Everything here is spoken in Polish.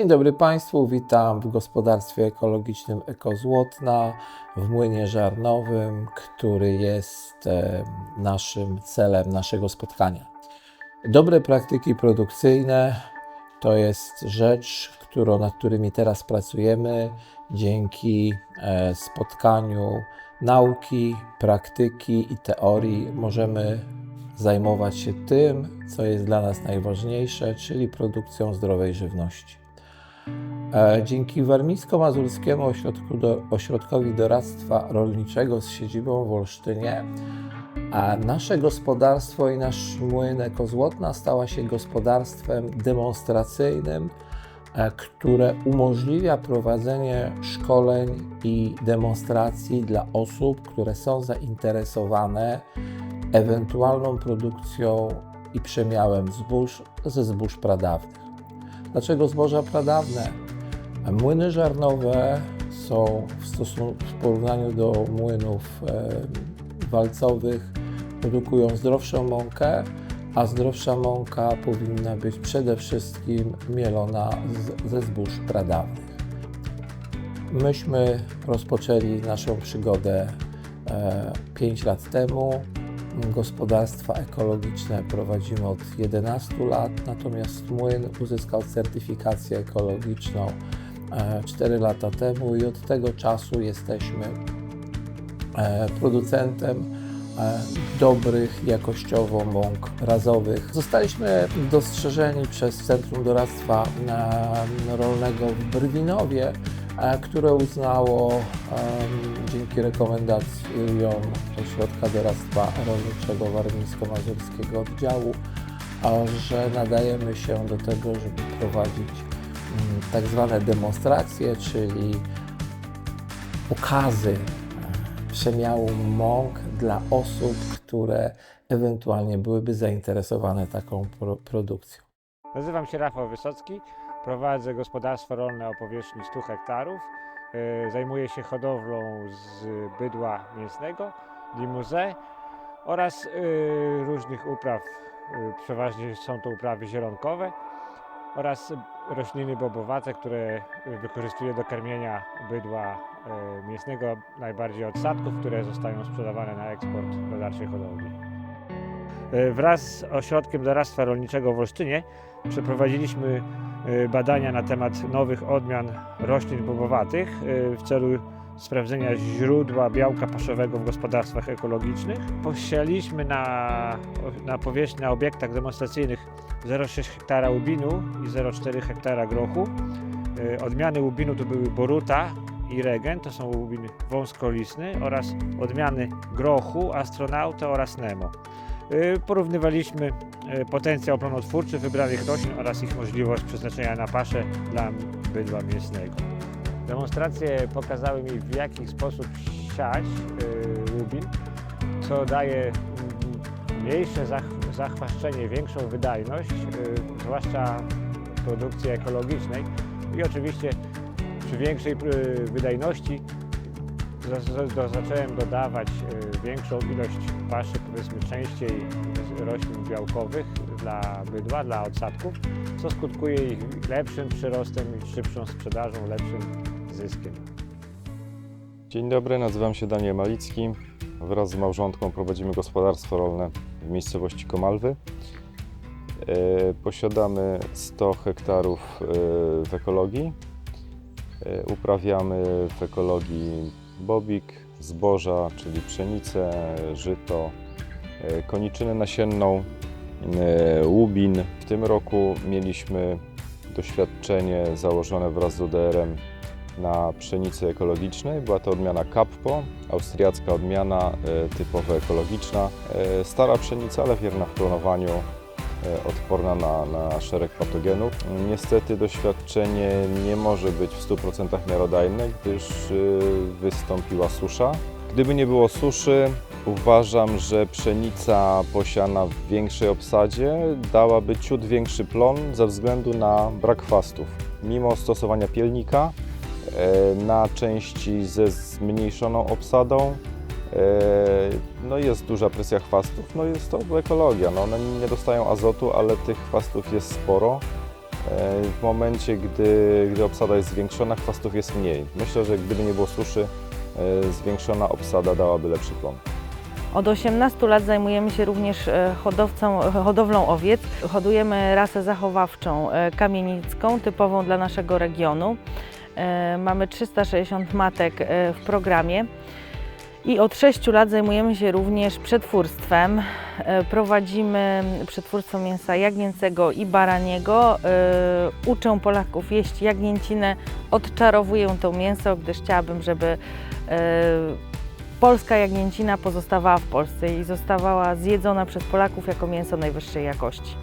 Dzień dobry Państwu, witam w gospodarstwie ekologicznym Ekozłotna w młynie żarnowym, który jest e, naszym celem naszego spotkania. Dobre praktyki produkcyjne to jest rzecz, którą, nad którymi teraz pracujemy dzięki e, spotkaniu nauki, praktyki i teorii możemy zajmować się tym, co jest dla nas najważniejsze, czyli produkcją zdrowej żywności. E, Dzięki Warmińsko-Mazurskiemu Ośrodku do, Ośrodkowi Doradztwa Rolniczego z siedzibą w Olsztynie a nasze gospodarstwo i nasz młyn Ekozłotna stała się gospodarstwem demonstracyjnym, e, które umożliwia prowadzenie szkoleń i demonstracji dla osób, które są zainteresowane ewentualną produkcją i przemiałem zbóż ze zbóż pradawnych. Dlaczego zboża pradawne? Młyny żarnowe są w, stosunku, w porównaniu do młynów walcowych, produkują zdrowszą mąkę, a zdrowsza mąka powinna być przede wszystkim mielona z, ze zbóż pradawnych. Myśmy rozpoczęli naszą przygodę e, 5 lat temu. Gospodarstwa ekologiczne prowadzimy od 11 lat, natomiast młyn uzyskał certyfikację ekologiczną e, 4 lata temu i od tego czasu jesteśmy e, producentem e, dobrych jakościowo mąk razowych. Zostaliśmy dostrzeżeni przez Centrum Doradztwa e, Rolnego w Brwinowie, e, które uznało dzięki rekomendacjom Ośrodka Doradztwa Rolniczego Warmińsko-Mazurskiego Oddziału, że nadajemy się do tego, żeby prowadzić mm, tak zwane demonstracje, czyli pokazy e, przemiału mąk dla osób, które ewentualnie byłyby zainteresowane taką pro produkcją. Nazywam się Rafał Wysocki, prowadzę gospodarstwo rolne o powierzchni 100 hektarów. E, Zajmuję się hodowlą z bydła mięsnego, limuzę oraz e, różnych upraw. E, Przeważnie są to uprawy zielonkowe oraz rośliny bobowate, które wykorzystuję do karmienia bydła mięsnego, najbardziej odsadków, które zostają sprzedawane na eksport do dalszej hodowli. E, Wraz z Ośrodkiem Doradztwa Rolniczego w Olsztynie przeprowadziliśmy e, badania na temat nowych odmian roślin bobowatych e, w celu sprawdzenia źródła białka paszowego w gospodarstwach ekologicznych. Posialiśmy na, na powierzchni, na obiektach demonstracyjnych 0,6 hektara ubinu i 0,4 hektara grochu. Odmiany ubinu to były boruta i regen, to są łubin wąskolisny oraz odmiany grochu, astronauta oraz nemo. Y, Porównywaliśmy y, potencjał plonotwórczy wybranych roślin oraz ich możliwość przeznaczenia na paszę dla bydła mięsnego. Demonstracje pokazały mi w jaki sposób siać y, łubin, co daje mm, mniejsze zach- zachwaszczenie, większą wydajność, y, zwłaszcza w produkcji ekologicznej i oczywiście przy większej y, wydajności zacząłem dodawać y, większą ilość paszy, powiedzmy częściej roślin białkowych dla bydła, dla odsadków, co skutkuje ich lepszym przyrostem i szybszą sprzedażą, lepszym zyskiem. Dzień dobry, nazywam się Daniel Malicki. Wraz z małżonką prowadzimy gospodarstwo rolne w miejscowości Komalwy. E, Posiadamy 100 hektarów e, w ekologii. Uprawiamy w ekologii bobik, zboża, czyli pszenicę, żyto, e, koniczynę nasienną, e, łubin. W tym roku mieliśmy doświadczenie założone wraz z UDR-em na pszenicy ekologicznej. Była to odmiana Kappo, austriacka odmiana e, typowo ekologiczna. Stara pszenica, ale wierna w klonowaniu, odporna na, na szereg patogenów. Niestety doświadczenie nie może być w 100% miarodajne, gdyż e, wystąpiła susza. Gdyby nie było suszy, uważam, że pszenica posiana w większej obsadzie dałaby ciut większy plon ze względu na brak chwastów. Mimo stosowania pielnika, e, na części ze zmniejszoną obsadą. E, No jest duża presja chwastów, no jest to ekologia. No one nie dostają azotu, ale tych chwastów jest sporo. W momencie, gdy, gdy obsada jest zwiększona, chwastów jest mniej. Myślę, że gdyby nie było suszy, e, zwiększona obsada dałaby lepszy plon. Od 18 lat zajmujemy się również e, hodowcą, hodowlą owiec. Hodujemy rasę zachowawczą e, kamienicką, typową dla naszego regionu. E, Mamy 360 matek e, w programie. I od 6 lat zajmujemy się również przetwórstwem. E, Prowadzimy przetwórstwo mięsa jagnięcego i baraniego. E, Uczę Polaków jeść jagnięcinę, odczarowuję to mięso, gdyż chciałabym, żeby e, polska jagnięcina pozostawała w Polsce i zostawała zjedzona przez Polaków jako mięso najwyższej jakości.